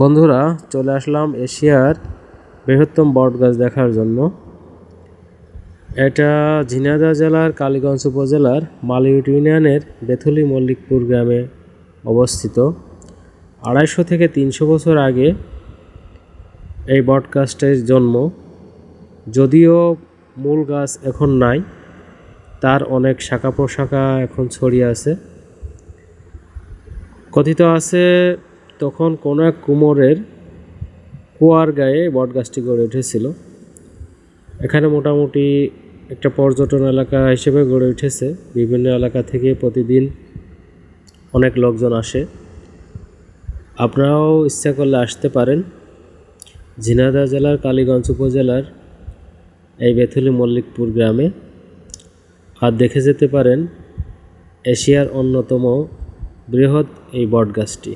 বন্ধুরা, চলে আসলাম এশিয়ার বৃহত্তম বট গাছ দেখার জন্য। এটা ঝিনাইদহ জেলার কালীগঞ্জ উপজেলার মালিউট ইউনিয়নের বেথুলি মল্লিকপুর গ্রামে অবস্থিত। আড়াইশো থেকে তিনশো বছর আগে এই বট গাছটির জন্ম। যদিও মূল গাছ এখন নাই, তার অনেক শাখা প্রশাখা এখন ছড়িয়ে আছে। কথিত আছে তখন কোনো এক কুমোরের কুয়ার গায়ে বট গাছটি গড়ে উঠেছিল। এখানে মোটামুটি একটা পর্যটন এলাকা হিসেবে গড়ে উঠেছে। বিভিন্ন এলাকা থেকে প্রতিদিন অনেক লোকজন আসে। আপনারাও ইচ্ছা করলে আসতে পারেন। ঝিনাইদহ জেলার কালীগঞ্জ উপজেলার এই বেথুলি মল্লিকপুর গ্রামে। আর দেখে যেতে পারেন, এশিয়ার অন্যতম বৃহৎ এই বট গাছটি